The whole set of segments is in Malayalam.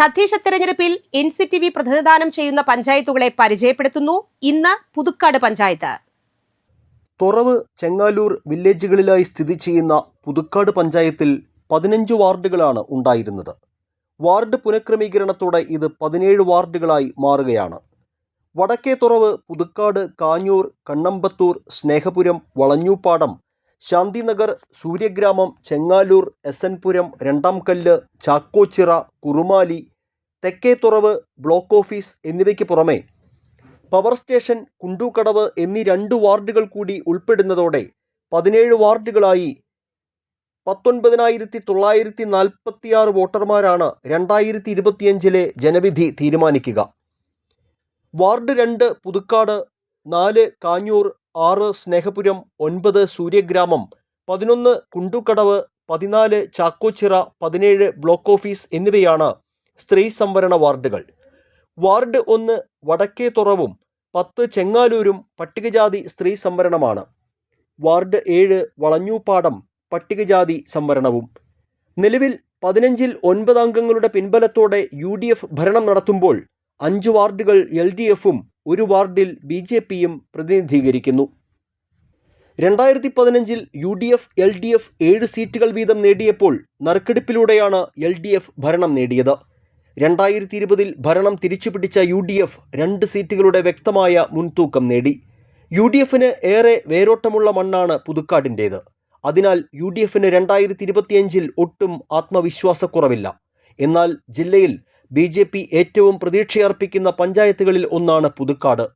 തദ്ദേശ തെരഞ്ഞെടുപ്പിൽ എൻ സി ടി വി പ്രതിനിധാനം ചെയ്യുന്ന പഞ്ചായത്തുകളെ പരിചയപ്പെടുത്തുന്നു. ഇന്ന് പുതുക്കാട് പഞ്ചായത്ത്. തുറവ് ചെങ്ങാലൂർ വില്ലേജുകളിലായി സ്ഥിതി ചെയ്യുന്ന പുതുക്കാട് പഞ്ചായത്തിൽ പതിനഞ്ച് വാർഡുകളാണ് ഉണ്ടായിരുന്നത്. വാർഡ് പുനഃക്രമീകരണത്തോടെ ഇത് പതിനേഴ് വാർഡുകളായി മാറുകയാണ്. Vadakke Thuravu Puthukkad Kanjoor Kannampathoor Snehapuram Valanjooppadam Shanthinagar Sooryagramam Chengaloor S N Puram Randamkallu Chakkochira Kurumali Thekkethuravu block office എന്നിവയ്ക്ക് പുറമെ പവർ സ്റ്റേഷൻ കുണ്ടൂക്കടവ് എന്നീ രണ്ട് വാർഡുകൾ കൂടി ഉൾപ്പെടുന്നതോടെ പതിനേഴ് വാർഡുകളായി പത്തൊൻപതിനായിരത്തി തൊള്ളായിരത്തി നാൽപ്പത്തിയാറ് വോട്ടർമാരാണ് രണ്ടായിരത്തി ഇരുപത്തിയഞ്ചിലെ ജനവിധി തീരുമാനിക്കുക. വാർഡ് രണ്ട് പുതുക്കാട് നാല് കാഞ്ഞൂർ ആറ് സ്നേഹപുരം ഒൻപത് സൂര്യഗ്രാമം പതിനൊന്ന് കുണ്ടുക്കടവ് പതിനാല് ചാക്കോച്ചിറ പതിനേഴ് ബ്ലോക്ക് ഓഫീസ് എന്നിവയാണ് സ്ത്രീ സംവരണ വാർഡുകൾ. വാർഡ് ഒന്ന് വടക്കേ തുറവും പത്ത് ചെങ്ങാലൂരും പട്ടികജാതി സ്ത്രീ സംവരണമാണ്. വാർഡ് ഏഴ് വളഞ്ഞൂപ്പാടം പട്ടികജാതി സംവരണവും. നിലവിൽ പതിനഞ്ചിൽ ഒൻപത് അംഗങ്ങളുടെ പിൻബലത്തോടെ യു ഡി എഫ് ഭരണം നടത്തുമ്പോൾ അഞ്ച് വാർഡുകൾ എൽ ഡി എഫും ഒരു വാർഡിൽ ബി ജെ പിയും പ്രതിനിധീകരിക്കുന്നു. രണ്ടായിരത്തി പതിനഞ്ചിൽ U D F L D F ഏഴ് സീറ്റുകൾ വീതം നേടിയപ്പോൾ നറുക്കെടുപ്പിലൂടെയാണ് എൽ ഡി എഫ് ഭരണം നേടിയത്. രണ്ടായിരത്തി ഇരുപതിൽ ഭരണം തിരിച്ചുപിടിച്ച യു ഡി എഫ് രണ്ട് സീറ്റുകളുടെ വ്യക്തമായ മുൻതൂക്കം നേടി. യു ഡി എഫിന് ഏറെ വേരോട്ടമുള്ള മണ്ണാണ് പുതുക്കാടിന്റേത് അതിനാൽ യു ഡി എഫിന് രണ്ടായിരത്തി ഇരുപത്തിയഞ്ചിൽ ഒട്ടും ആത്മവിശ്വാസക്കുറവില്ല. എന്നാൽ ജില്ലയിൽ ബി ജെ പി ഏറ്റവും പ്രതീക്ഷയർപ്പിക്കുന്ന പഞ്ചായത്തുകളിൽ ഒന്നാണ് പുതുക്കാട്.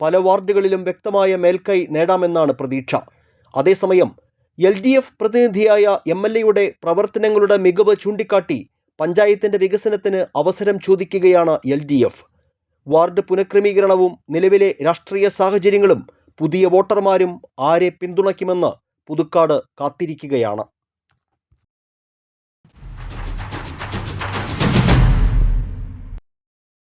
പല വാർഡുകളിലും വ്യക്തമായ മേൽക്കൈ നേടാമെന്നാണ് പ്രതീക്ഷ. അതേസമയം എൽ ഡി എഫ് പ്രതിനിധിയായ എം എൽ എയുടെ പ്രവർത്തനങ്ങളുടെ മികവ് ചൂണ്ടിക്കാട്ടി പഞ്ചായത്തിന്റെ വികസനത്തിന് അവസരം ചോദിക്കുകയാണ് എൽ ഡി എഫ് വാർഡ് പുനഃക്രമീകരണവും നിലവിലെ രാഷ്ട്രീയ സാഹചര്യങ്ങളും പുതിയ വോട്ടർമാരും ആരെ പിന്തുണയ്ക്കുമെന്ന് പുതുക്കാട് കാത്തിരിക്കുകയാണ്.